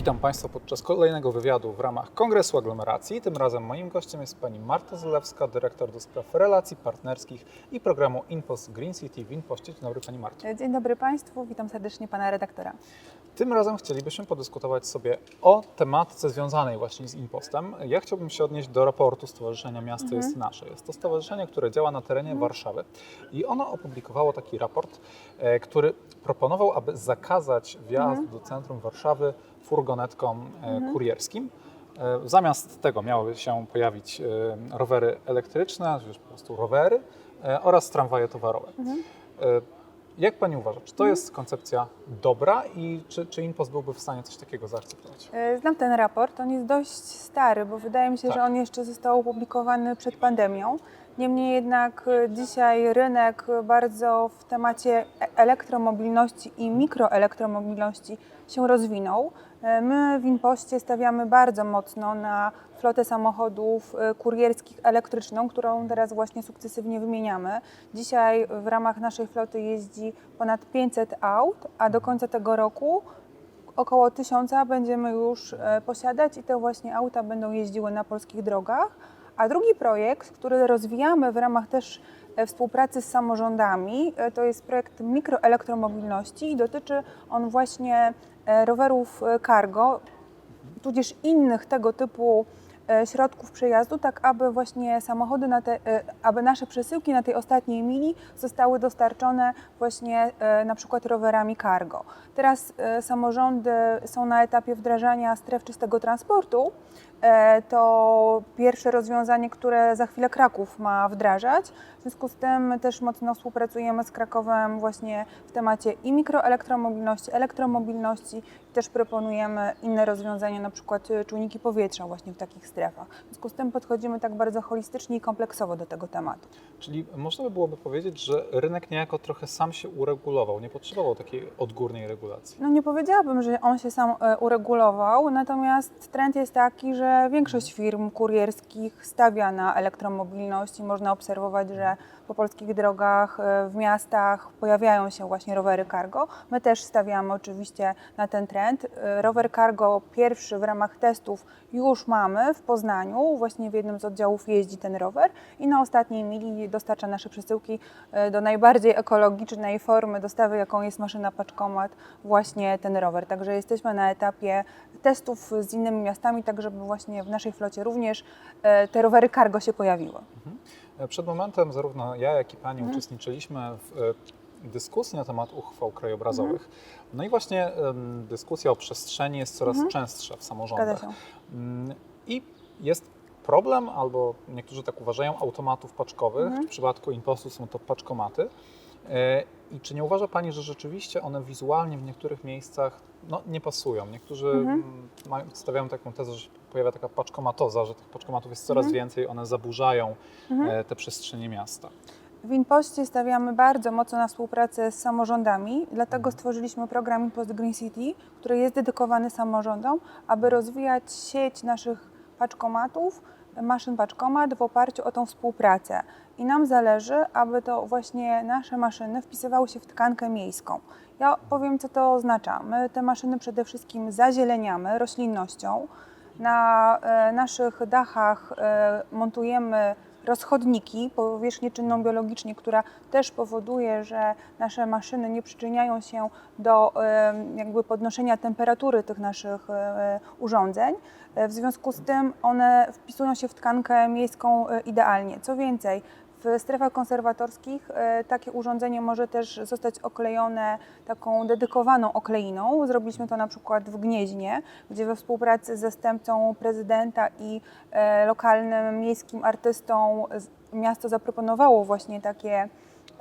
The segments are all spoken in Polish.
Witam Państwa podczas kolejnego wywiadu w ramach Kongresu Aglomeracji. Tym razem moim gościem jest Pani Marta Zalewska, dyrektor do spraw relacji partnerskich i programu InPost Green City w InPostie. Dzień dobry Pani Marto. Dzień dobry Państwu, witam serdecznie Pana redaktora. Tym razem chcielibyśmy podyskutować sobie o tematyce związanej właśnie z InPostem. Ja chciałbym się odnieść do raportu Stowarzyszenia Miasto jest Nasze. Jest to stowarzyszenie, które działa na terenie Warszawy i ono opublikowało taki raport, e, który proponował, aby zakazać wjazdu do centrum Warszawy furgonetkom e, kurierskim. E, Zamiast tego miały się pojawić e, rowery elektryczne, już po prostu rowery oraz tramwaje towarowe. E, Jak Pani uważa, czy to jest koncepcja dobra i czy, czy InPost byłby w stanie coś takiego zaakceptować? Znam ten raport, on jest dość stary, bo wydaje mi się, Tak. że on jeszcze został opublikowany przed pandemią. Niemniej jednak dzisiaj rynek bardzo w temacie elektromobilności i mikroelektromobilności się rozwinął. E, My w Impoście stawiamy bardzo mocno na flotę samochodów e, kurierskich elektryczną, którą teraz właśnie sukcesywnie wymieniamy. Dzisiaj w ramach naszej floty jeździ ponad 500 aut, a do końca tego roku około tysiąca będziemy już e, posiadać i te właśnie auta będą jeździły na polskich drogach. A drugi projekt, który rozwijamy w ramach też e, współpracy z samorządami, e, to jest projekt mikroelektromobilności i dotyczy on właśnie e, rowerów cargo, tudzież innych tego typu środków przejazdu, tak aby właśnie samochody, te, aby nasze przesyłki na tej ostatniej mili zostały dostarczone właśnie na przykład rowerami cargo. Teraz samorządy są na etapie wdrażania stref czystego transportu. E, To pierwsze rozwiązanie, które za chwilę Kraków ma wdrażać. W związku z tym też mocno współpracujemy z Krakowem właśnie w temacie i mikroelektromobilności, elektromobilności i też proponujemy inne rozwiązania, na przykład e, czujniki powietrza właśnie w takich strefach. W związku z tym podchodzimy tak bardzo holistycznie i kompleksowo do tego tematu. Czyli można by byłoby powiedzieć, że rynek niejako trochę sam się uregulował, nie potrzebował takiej odgórnej regulacji. No nie powiedziałabym, że on się sam e, uregulował, natomiast trend jest taki, że większość firm kurierskich stawia na elektromobilność i można obserwować, że po polskich drogach, e, w miastach pojawiają się właśnie rowery cargo. My też stawiamy oczywiście na ten trend. E, Rower cargo pierwszy w ramach testów już mamy w Poznaniu, właśnie w jednym z oddziałów jeździ ten rower i na ostatniej mili dostarcza nasze przesyłki e, do najbardziej ekologicznej formy dostawy, jaką jest maszyna paczkomat, właśnie ten rower. Także jesteśmy na etapie testów z innymi miastami, tak żeby właśnie w naszej flocie również e, te rowery cargo się pojawiły. E, Przed momentem zarówno ja, jak i Pani uczestniczyliśmy w e, dyskusji na temat uchwał krajobrazowych. No i właśnie dyskusja o przestrzeni jest coraz częstsza w samorządach. Mm, I jest problem, albo niektórzy tak uważają, automatów paczkowych. W przypadku impostu są to paczkomaty. E, I czy nie uważa Pani, że rzeczywiście one wizualnie w niektórych miejscach no, nie pasują? Niektórzy mm, mają, stawiają taką tezę, że pojawia taka paczkomatoza, że tych paczkomatów jest coraz więcej, one zaburzają e, te przestrzenie miasta. W Impoście stawiamy bardzo mocno na współpracę z samorządami, dlatego stworzyliśmy program Impost Green City, który jest dedykowany samorządom, aby rozwijać sieć naszych paczkomatów, maszyn paczkomat w oparciu o tą współpracę. I nam zależy, aby to właśnie nasze maszyny wpisywały się w tkankę miejską. Ja powiem, co to oznacza. My te maszyny przede wszystkim zazieleniamy roślinnością. Na e, naszych dachach e, montujemy rozchodniki, powierzchnię czynną biologicznie, która też powoduje, że nasze maszyny nie przyczyniają się do e, jakby podnoszenia temperatury tych naszych urządzeń. W związku z tym one wpisują się w tkankę miejską idealnie. Co więcej, w strefach konserwatorskich e, takie urządzenie może też zostać oklejone taką dedykowaną okleiną. Zrobiliśmy to na przykład w Gnieźnie, gdzie we współpracy z zastępcą prezydenta i e, lokalnym miejskim artystą miasto zaproponowało właśnie takie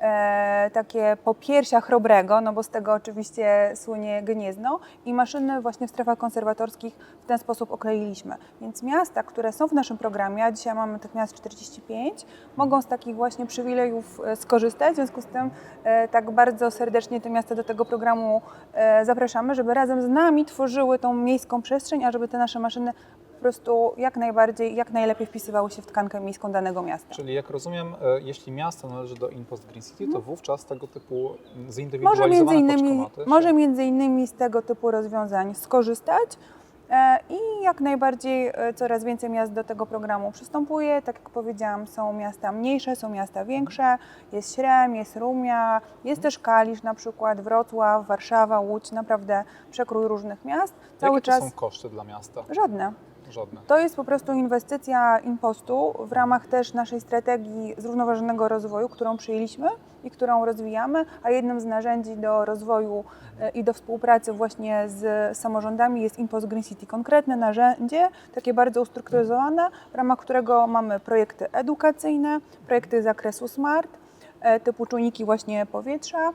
e, takie popiersia chrobrego, no bo z tego oczywiście słynie Gniezno i maszyny właśnie w strefach konserwatorskich w ten sposób okleiliśmy. Więc miasta, które są w naszym programie, a dzisiaj mamy tych miast 45, mogą z takich właśnie przywilejów e, skorzystać. W związku z tym e, tak bardzo serdecznie te miasta do tego programu e, zapraszamy, żeby razem z nami tworzyły tą miejską przestrzeń, a żeby te nasze maszyny po prostu jak najbardziej, jak najlepiej wpisywały się w tkankę miejską danego miasta. Czyli jak rozumiem, e, jeśli miasto należy do Impost Green City, to wówczas tego typu mm, Może zindywidualizowane między, innymi, może między innymi z tego typu rozwiązań skorzystać. E, I jak najbardziej e, coraz więcej miast do tego programu przystępuje. Tak jak powiedziałam, są miasta mniejsze, są miasta większe, jest Śrem, jest Rumia, jest też Kalisz na przykład, Wrocław, Warszawa, Łódź, naprawdę przekrój różnych miast. Cały Jakie to czas są koszty dla miasta? żadne. Żadne. To jest po prostu inwestycja impostu w ramach też naszej strategii zrównoważonego rozwoju, którą przyjęliśmy i którą rozwijamy, a jednym z narzędzi do rozwoju e, i do współpracy właśnie z samorządami jest Impost Green City. Konkretne narzędzie, takie bardzo ustrukturyzowane, w ramach którego mamy projekty edukacyjne, projekty z zakresu smart, e, typu czujniki właśnie powietrza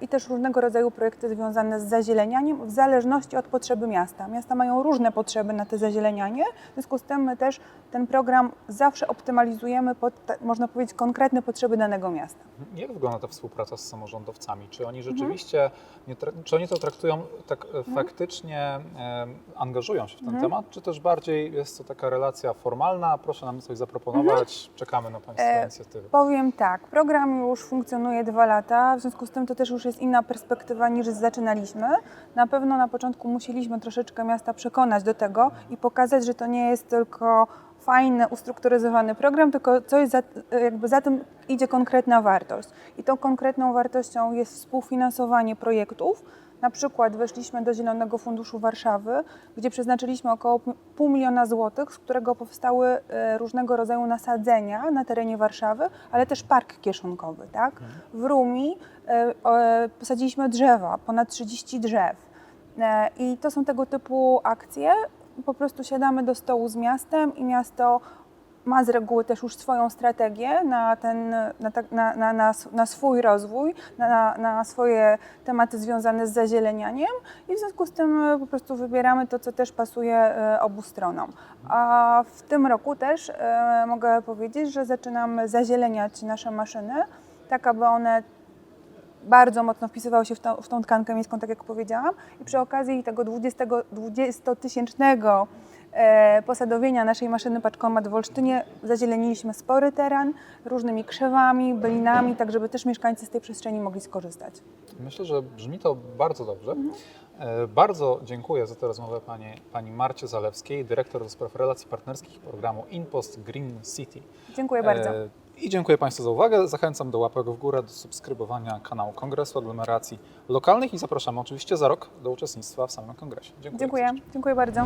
i też różnego rodzaju projekty związane z zazielenianiem w zależności od potrzeby miasta. Miasta mają różne potrzeby na te zazielenianie, w związku z tym my też ten program zawsze optymalizujemy pod, te, można powiedzieć, konkretne potrzeby danego miasta. Jak wygląda ta współpraca z samorządowcami? Czy oni Mhm. rzeczywiście, nie tra- czy oni to traktują tak e, faktycznie, e, angażują się w ten Mhm. temat, czy też bardziej jest to taka relacja formalna, proszę nam coś zaproponować, czekamy na Państwa E, inicjatywy? Powiem tak, program już funkcjonuje dwa lata, w związku z tym to też już jest inna perspektywa niż zaczynaliśmy. Na pewno na początku musieliśmy troszeczkę miasta przekonać do tego i pokazać, że to nie jest tylko fajny, ustrukturyzowany program, tylko coś za, jakby za tym idzie konkretna wartość. I tą konkretną wartością jest współfinansowanie projektów. Na przykład weszliśmy do Zielonego Funduszu Warszawy, gdzie przeznaczyliśmy około pół miliona złotych, z którego powstały e, różnego rodzaju nasadzenia na terenie Warszawy, ale też park kieszonkowy. Tak? W Rumi e, e, posadziliśmy drzewa, ponad 30 drzew. E, I to są tego typu akcje. Po prostu siadamy do stołu z miastem i miasto ma z reguły też już swoją strategię na, ten, na, tak- na, na, na, na swój rozwój, na, na, swoje tematy związane z zazielenianiem i w związku z tym e, po prostu wybieramy to, co też pasuje e, obu stronom. A w tym roku też e, mogę powiedzieć, że zaczynamy zazieleniać nasze maszyny, tak aby one bardzo mocno wpisywały się w, tą- w tą tkankę miejską, tak jak powiedziałam. I przy okazji tego 20 20-tysięcznego e, posadowienia naszej maszyny paczkomat w Olsztynie zazieleniliśmy spory teren różnymi krzewami, bylinami, tak żeby też mieszkańcy z tej przestrzeni mogli skorzystać. Myślę, że brzmi to bardzo dobrze. E, Bardzo dziękuję za tę rozmowę pani, pani Marcie Zalewskiej, dyrektor do spraw relacji partnerskich programu InPost Green City. Dziękuję bardzo. E, I dziękuję Państwu za uwagę. Zachęcam do łapek w górę, do subskrybowania kanału Kongresu Aglomeracji Lokalnych i zapraszamy oczywiście za rok do uczestnictwa w samym kongresie. Dziękuję. Dziękuję. Dziękuję bardzo.